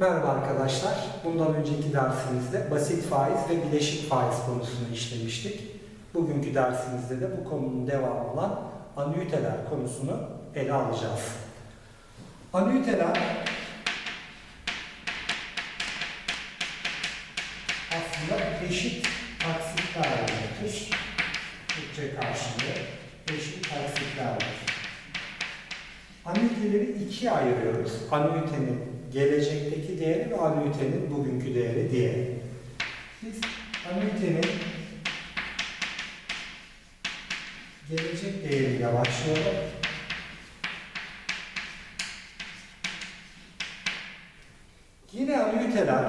Merhaba arkadaşlar. Bundan önceki dersimizde basit faiz ve bileşik faiz konusunu işlemiştik. Bugünkü dersimizde de bu konunun devamı olan anüiteler konusunu ele alacağız. Anüiteler aslında eşit taksitler demektir. Türkçe karşılığı eşit taksitlerdir. Anüiteleri ikiye ayırıyoruz. Anüitenin gelecekteki değeri ve anüitenin bugünkü değeri diye. Biz anüitenin gelecek değeriyle başlayalım. Yine anüiteler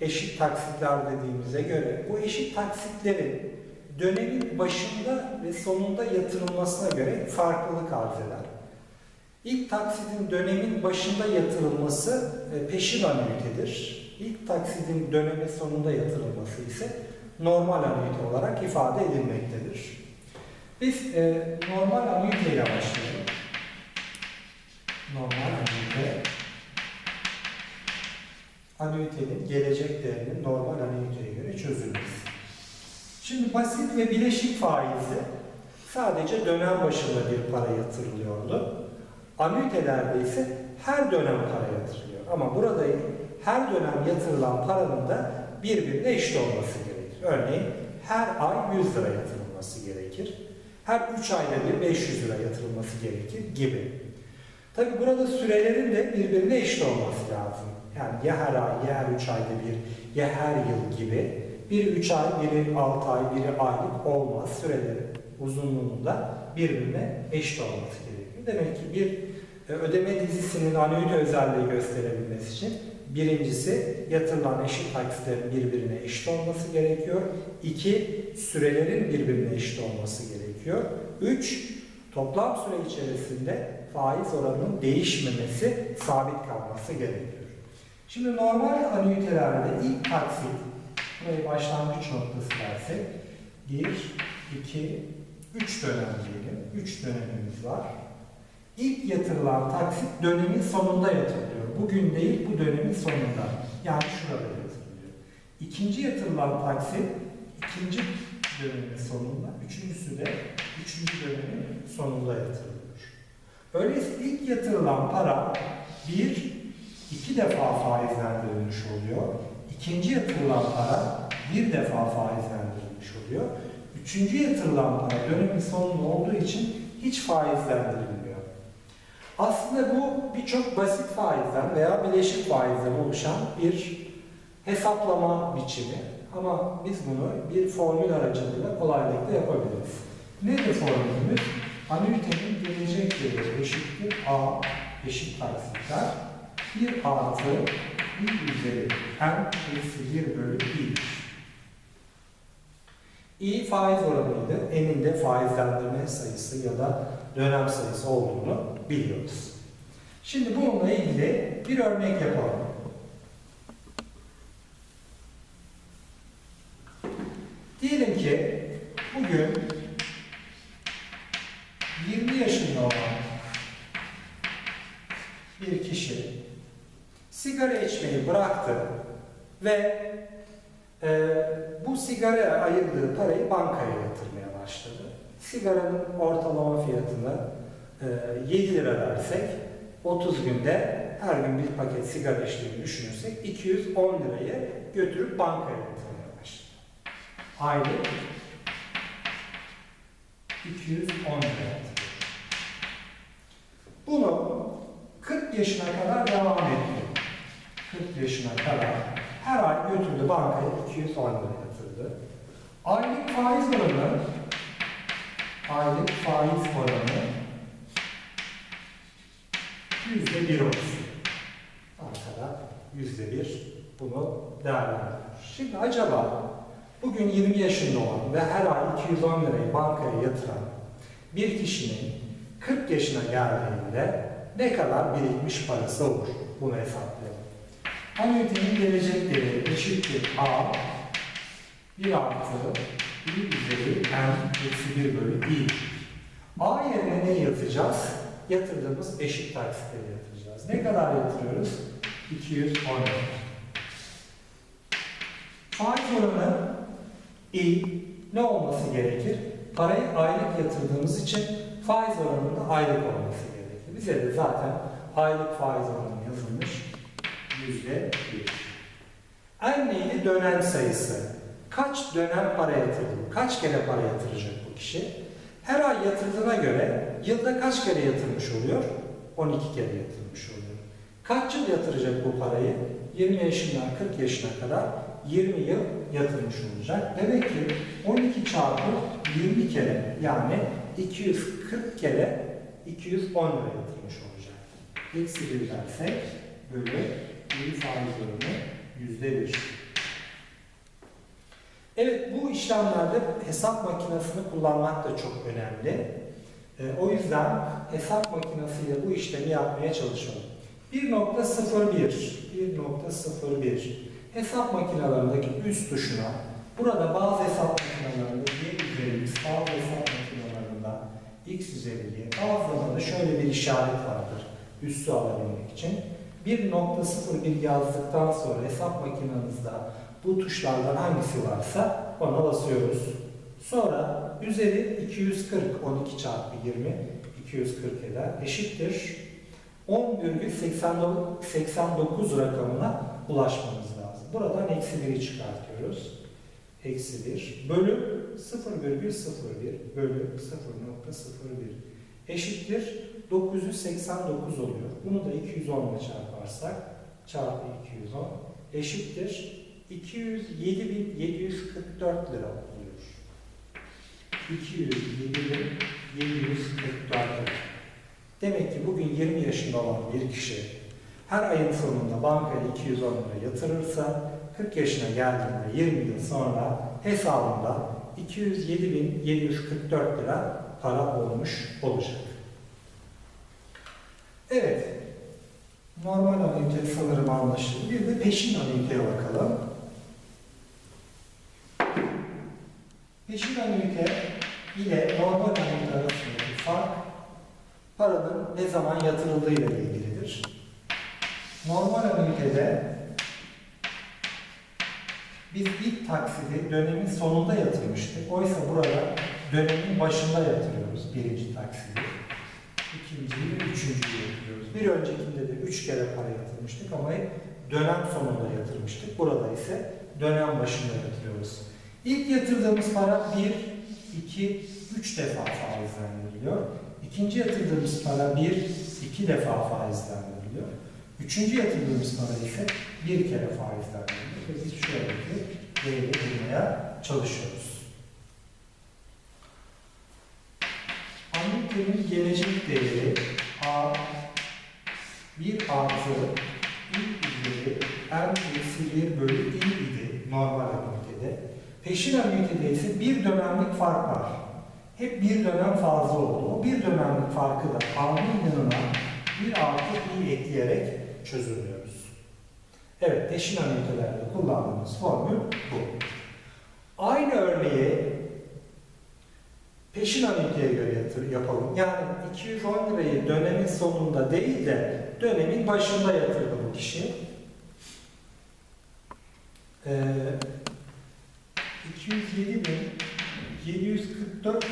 eşit taksitler dediğimize göre bu eşit taksitlerin dönemin başında ve sonunda yatırılmasına göre farklılık arz eder. İlk taksitin dönemin başında yatırılması e, peşin anüitedir. İlk taksitin dönemin sonunda yatırılması ise normal anüite olarak ifade edilmektedir. Biz e, normal anüite ile başlayalım. Normal anüite. Anüitenin gelecek değerinin normal anüiteye göre çözülmesi. Şimdi basit ve bileşik faizde sadece dönem başında bir para yatırılıyordu. Anüitelerde ise her dönem para yatırılıyor. Ama burada her dönem yatırılan paranın da birbirine eşit olması gerekir. Örneğin her ay 100 lira yatırılması gerekir. Her 3 ayda bir 500 lira yatırılması gerekir gibi. Tabi burada sürelerin de birbirine eşit olması lazım. Yani ya her ay, ya her 3 ayda bir, ya her yıl gibi. Biri 3 ay, biri 6 ay, biri aylık olmaz. Sürelerin uzunluğunun da birbirine eşit olması gerekiyor. Demek ki bir ödeme dizisinin anüite özelliği gösterebilmesi için birincisi yatırılan eşit taksitlerin birbirine eşit olması gerekiyor. İki, sürelerin birbirine eşit olması gerekiyor. Üç, toplam süre içerisinde faiz oranının değişmemesi, sabit kalması gerekiyor. Şimdi normal anüitelerde ilk taksit, burayı başlangıç noktası dersek, 1, 2, 3 dönem diyelim. 3 dönemimiz var. İlk yatırılan taksit dönemin sonunda yatırılıyor. Bugün değil, bu dönemin sonunda. Yani şurada yatırılıyor. İkinci yatırılan taksit ikinci dönemin sonunda, üçüncüsü de üçüncü dönemin sonunda yatırılıyor. Öyleyse ilk yatırılan para bir, iki defa faizlendirilmiş oluyor. İkinci yatırılan para bir defa faizlendirilmiş oluyor. Üçüncü yatırılan para dönemin sonunda olduğu için hiç faizlendirilmiyor. Aslında bu birçok basit faizden veya bileşik faizden oluşan bir hesaplama biçimi. Ama biz bunu bir formül aracılığıyla kolaylıkla yapabiliriz. Nedir formülümüz? Anüitenin gelecek değeri eşittir A eşit taksitler 1 artı 1 üzeri n eksi 1 bölü i'dir. İ faiz oranıydı. N'in de faizlendirme sayısı ya da dönem sayısı olduğunu biliyoruz. Şimdi bununla ilgili bir örnek yapalım. Diyelim ki bugün 20 yaşında olan bir kişi sigara içmeyi bıraktı ve e, bu sigaraya ayırdığı parayı bankaya yatırmaya başladı. Sigaranın ortalama fiyatını e, 7 lira dersek 30 günde her gün bir paket sigara içtiğini düşünürsek 210 lirayı götürüp bankaya yatırmaya başladı. Aylık 210 lira. Bunu 40 yaşına kadar devam etti. 40 yaşına kadar her ay götürdü bankaya 210 lira yatırdı. Aylık faiz oranı aylık faiz oranı yüzde bir olsun. Bankada yüzde bir bunu değerlendiriyor. Şimdi acaba bugün 20 yaşında olan ve her ay 210 lirayı bankaya yatıran bir kişinin 40 yaşına geldiğinde ne kadar birikmiş parası olur? Bunu hesaplayalım. Anüitenin gelecek değeri eşittir A 1 artı 1 üzeri n eksi 1 bölü i. A yerine ne yazacağız? Yatırdığımız eşit taksitleri yatıracağız. Ne kadar yatırıyoruz? 210 lira. Faiz oranı i ne olması gerekir? Parayı aylık yatırdığımız için faiz oranında aylık olması gerekir. Bize de zaten aylık faiz oranı yazılmış. Yüzde bir. En neydi dönem sayısı? Kaç dönem para yatırdı? Kaç kere para yatıracak bu kişi? Her ay yatırdığına göre yılda kaç kere yatırmış oluyor? 12 kere yatırmış oluyor. Kaç yıl yatıracak bu parayı? 20 yaşından 40 yaşına kadar 20 yıl yatırmış olacak. Demek ki 12 çarpı 20 kere yani 240 kere 210 lira yatırmış olacak. Eksi bir dersek bölü bir faiz oranı yüzde bir. Evet bu işlemlerde hesap makinesini kullanmak da çok önemli. Ee, o yüzden hesap makinesiyle bu işlemi yapmaya çalışalım. 1.01 1.01 hesap makinelerindeki üst tuşuna burada bazı hesap makinelerinde y üzeri x, bazı hesap makinelerinde x üzeri y, bazılarında şöyle bir işaret vardır üssü alabilmek için. 1.01 yazdıktan sonra hesap makinenizde bu tuşlardan hangisi varsa ona basıyoruz. Sonra üzeri 240, 12 çarpı 20, 240 eder, eşittir 10,89 rakamına ulaşmamız lazım. Buradan eksi 1'i çıkartıyoruz. Eksi 1 bölü 0,01 bölü 0.01 eşittir 989 oluyor. Bunu da 210 ile çarparsak çarpı 210 eşittir 207.744 lira oluyor. 207.744 lira. Demek ki bugün 20 yaşında olan bir kişi her ayın sonunda bankaya 210 lira yatırırsa 40 yaşına geldiğinde 20 yıl sonra hesabında 207.744 lira para olmuş olacak. Evet. Normal anüite sanırım anlaşıldı. Bir de peşin anüiteye bakalım. Peşin anüite ile normal anüite arasındaki fark paranın ne zaman yatırıldığıyla ilgilidir. Normal anüitede biz ilk taksidi dönemin sonunda yatırmıştık. Oysa burada dönemin başında yatırıyoruz birinci taksidi. İkinciyi ve üçüncüyü yatırıyoruz. Bir öncekinde de üç kere para yatırmıştık ama hep dönem sonunda yatırmıştık. Burada ise dönem başında yatırıyoruz. İlk yatırdığımız para bir, iki, üç defa faizlendiriliyor. İkinci yatırdığımız para bir, iki defa faizlendiriliyor. Üçüncü yatırdığımız para ise bir kere faizlendiriliyor. Ve biz şuradaki değeri bulmaya çalışıyoruz. Anütenin gelecek değeri A 1 artı ilk üzeri n eksi 1 bölü i idi normal Peşin anütede ise bir dönemlik fark var. Hep bir dönem fazla oldu. O bir dönemlik farkı da A'nın yanına bir artı i ekleyerek çözülüyoruz. Evet, peşin anütelerde kullandığımız formül bu. Aynı örneği peşin anüteye göre yatır, yapalım. Yani 210 lirayı dönemin sonunda değil de dönemin başında yatırdı bu kişi. Ee, 207.744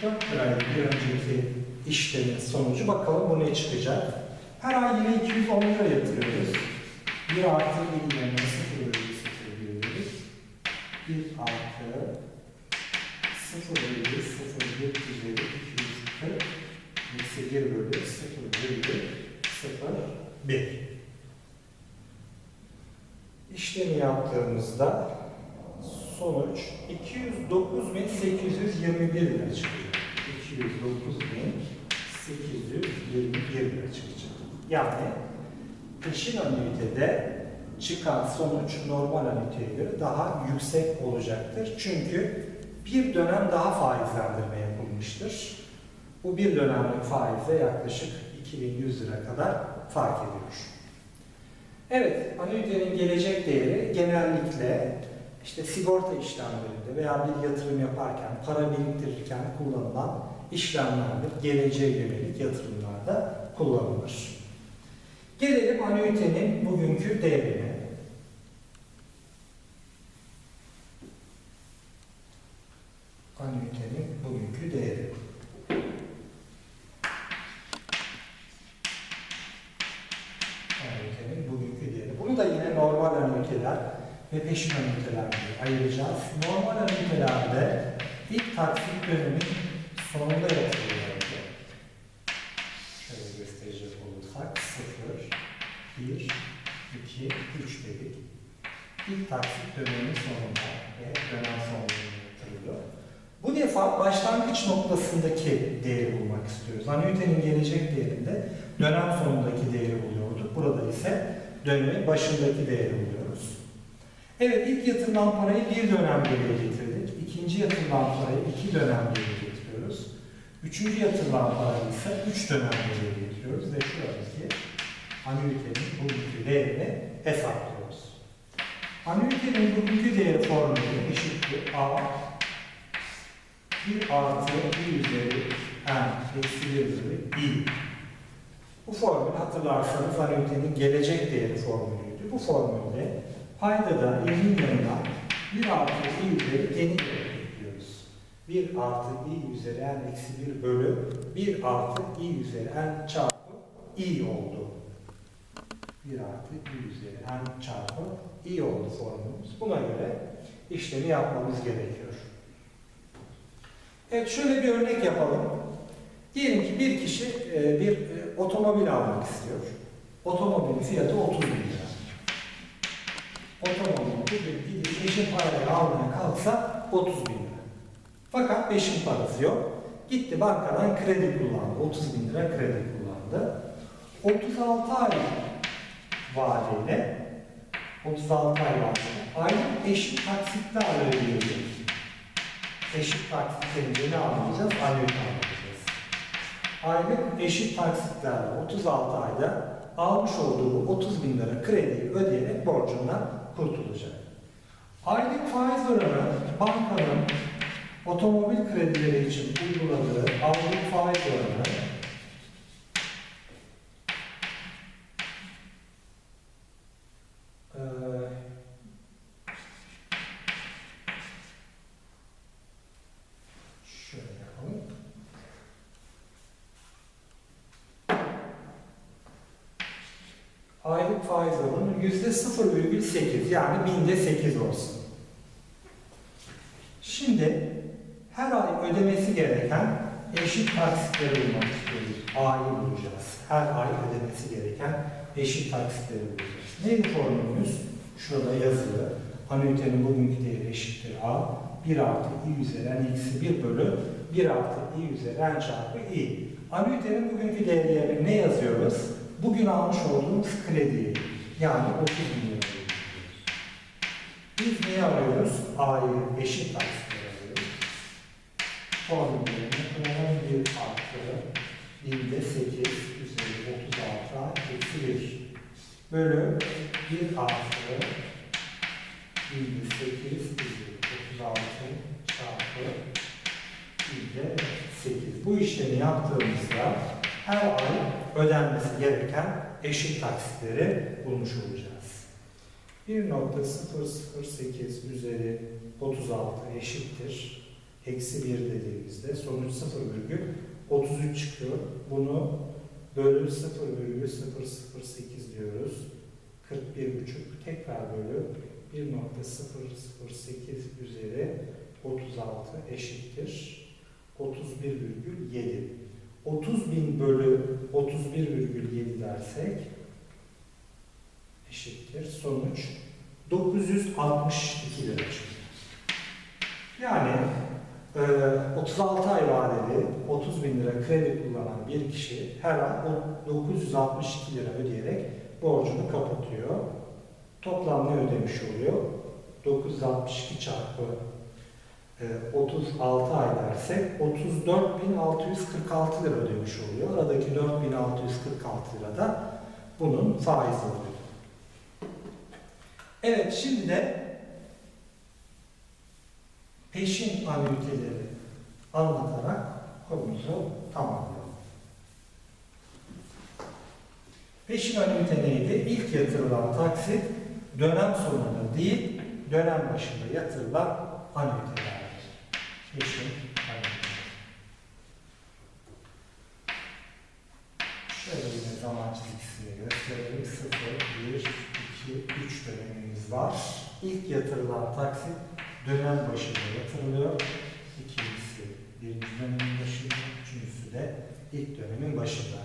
44 liraydı bir önceki işlemin sonucu. Bakalım bu ne çıkacak. Her ay yine 210 lira yatırıyoruz. 1 artı 1 yerine 0 bölü 0 diyoruz. 1 artı 0 bölü 0 1 üzeri 240 eksi 1 bölü 0 bölü 0 1. İşlemi yaptığımızda sonuç 209.821 lira çıkıyor. 209.821 lira çıkacak. Yani peşin anüitede çıkan sonuç normal anüiteye göre daha yüksek olacaktır. Çünkü bir dönem daha faizlendirme yapılmıştır. Bu bir dönemlik faize yaklaşık 2100 lira kadar fark ediyor. Evet, anüitenin gelecek değeri genellikle işte sigorta işlemlerinde veya bir yatırım yaparken, para biriktirirken kullanılan işlemlerdir. Geleceğe yönelik yatırımlarda kullanılır. Gelelim anüitenin bugünkü değerine. Anüitenin bugünkü değeri. Anüitenin bugünkü değeri. Bunu da yine normal anüiteler ve peşin anüiteler diye ayıracağız. Normal anüitelerde ilk taksit dönemin sonunda yatırılıyordu. Şöyle gösterecek olursak 0, 1, 2, 3 dedik. İlk taksit dönemin sonunda ve dönem sonunda yatırılıyor. Bu defa başlangıç noktasındaki değeri bulmak istiyoruz. Anüitenin gelecek değerinde dönem sonundaki değeri buluyorduk. Burada ise dönemin başındaki değeri buluyoruz. Evet ilk yatırılan parayı bir dönem geriye getirdik. İkinci yatırılan parayı iki dönem geriye getiriyoruz. Üçüncü yatırılan parayı ise üç dönem geriye getiriyoruz ve şuradaki anüitenin bugünkü değerini hesaplıyoruz. Anüitenin bugünkü değeri formülü eşittir A 1 artı i üzeri n eksi 1 üzeri i. Bu formül hatırlarsanız anüitenin gelecek değeri formülüydü. Bu formülde paydada i'nin yanına 1 artı i üzeri n'i ekliyoruz. 1 artı i üzeri n eksi 1 bölü 1 artı i üzeri n çarpı i oldu. 1 artı i üzeri n çarpı i oldu formülümüz. Buna göre işlemi yapmamız gerekiyor. Evet şöyle bir örnek yapalım. Diyelim ki bir kişi e, bir e, otomobil almak istiyor. Otomobilin fiyatı 30 bin lira. Otomobil bugün gidip peşin parayla almaya kalksa 30 bin lira. Fakat peşin parası yok. Gitti bankadan kredi kullandı. 30 bin lira kredi kullandı. 36 ay vadeyle 36 ay vadeyle aylık eşit taksitlerle ödeyecek. Eşit taksitlerini ne anlayacağız? Annuite anlayacağız. Aylık eşit taksitlerle 36 ayda almış olduğu 30 bin lira krediyi ödeyerek borcundan kurtulacak. Aylık faiz oranı bankanın otomobil kredileri için uyguladığı aylık faiz oranı eee, Şöyle yapalım. Aylık faiz oranı yüzde 0,8 yani binde 8 olsun. Şimdi her ay ödemesi gereken eşit taksitleri bulmak istiyoruz. A'yı bulacağız. Her ay ödemesi gereken eşit taksitleri bulacağız. Neydi formülümüz? Şurada yazılı. Anüitenin bugünkü değeri eşittir A. 1 artı i üzeri n eksi 1 bölü 1 artı i üzeri n çarpı i. Anüitenin bugünkü değeri yerine ne yazıyoruz? Bugün almış olduğumuz krediyi yani 30 bin lira ödüyoruz. Biz neyi arıyoruz? A'yı eşit taksitleri arıyoruz. Formüllerini 11 artı binde 8 üzeri 36 eksi 1 bölü 1 artı binde 8 üzeri 36 çarpı binde 8. Bu işlemi yaptığımızda her ay ödenmesi gereken eşit taksitleri bulmuş olacağız. 1.008 üzeri 36 eşittir. Eksi 1 dediğimizde sonuç 0,33 çıkıyor. Bunu bölü 0,008 diyoruz. 41,5 tekrar bölü 1.008 üzeri 36 eşittir. 31,7. 30 bin bölü 31,7 dersek eşittir. Sonuç 962 lira çıkıyor. Yani e, 36 ay vadeli 30 bin lira kredi kullanan bir kişi her ay o 962 lira ödeyerek borcunu kapatıyor. Toplam ne ödemiş oluyor? 962 çarpı e, 36 ay dersek 34.646 lira ödemiş oluyor. Aradaki 4.646 lira da bunun faizi oluyor. Evet şimdi de peşin anüiteleri anlatarak konumuzu tamamlayalım. Peşin anüite neydi? İlk yatırılan taksit dönem sonunda değil, dönem başında yatırılan anüitelerdir. Anüite. Şöyle yine zaman çizgisini gösterelim. 0, 1, 2, 3 dönemimiz var. İlk yatırılan taksit dönem başında yatırılıyor. İkincisi birinci dönemin başında, üçüncüsü de ilk dönemin başında.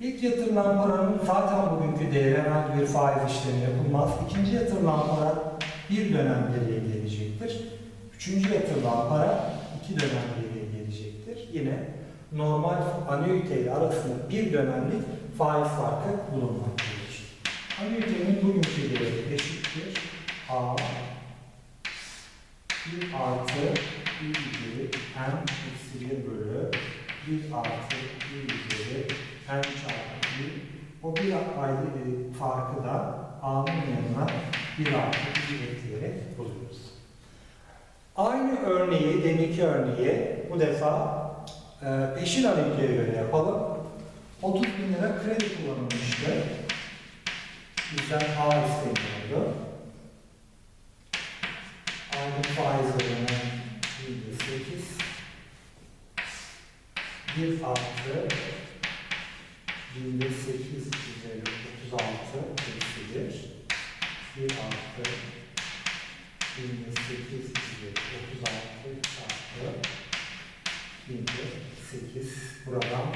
İlk yatırılan paranın zaten bugünkü değeri herhangi bir faiz işlemi yapılmaz. İkinci yatırılan para bir dönem geriye gelecektir. Üçüncü yatırılan para iki dönem geriye gelecektir. Yine normal anüite ile arasında bir dönemlik faiz farkı bulunmaktadır. Anüitenin bugünkü değeri eşittir. A 1 artı 1 üzeri n eksi 1 bölü 1 artı 1 üzeri n çarpı 1. O bir ayrı e, farkı da a'nın yanına 1 artı 1 ekleyerek buluyoruz. Aynı örneği, deminki örneği bu defa e, peşin analiteye göre yapalım. 30 bin lira kredi kullanılmıştı. Bizden A isteniyordu. Aylık faiz oranı %8. 1 artı binde 8 üzeri 36 eksi 1. 1 artı binde 8 üzeri 36 çarpı binde 8. Buradan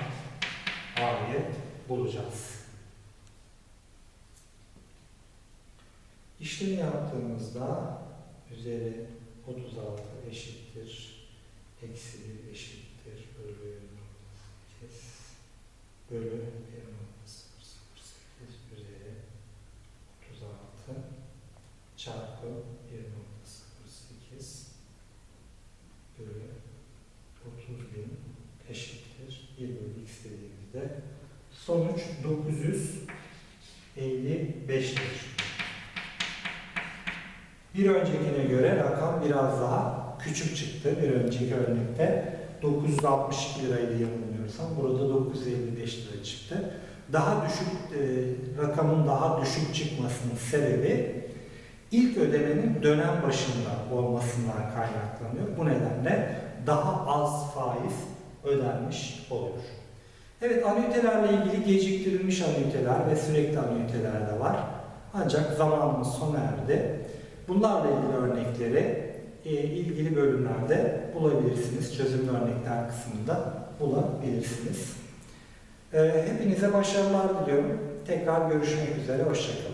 A'yı bulacağız. İşlemi yaptığımızda üzeri 36 eşittir. Eksi 1 eşittir. Bölü 8 bölü 1.008 üzeri 36 çarpı 1.08 bölü 30 bin eşittir. 1 bölü x dediğimizde sonuç 955 çıkıyor. Bir öncekine göre rakam biraz daha küçük çıktı. Bir önceki örnekte 962 liraydı yanılmıyorsam. Burada 955 lira çıktı. Daha düşük, e, rakamın daha düşük çıkmasının sebebi ilk ödemenin dönem başında olmasından kaynaklanıyor. Bu nedenle daha az faiz ödenmiş oluyor. Evet anüitelerle ilgili geciktirilmiş anüiteler ve sürekli anüiteler de var. Ancak zamanımız sona erdi. Bunlarla ilgili örnekleri e, ilgili bölümlerde bulabilirsiniz. Çözümlü örnekler kısmında bulabilirsiniz. E, hepinize başarılar diliyorum. Tekrar görüşmek üzere. Hoşçakalın.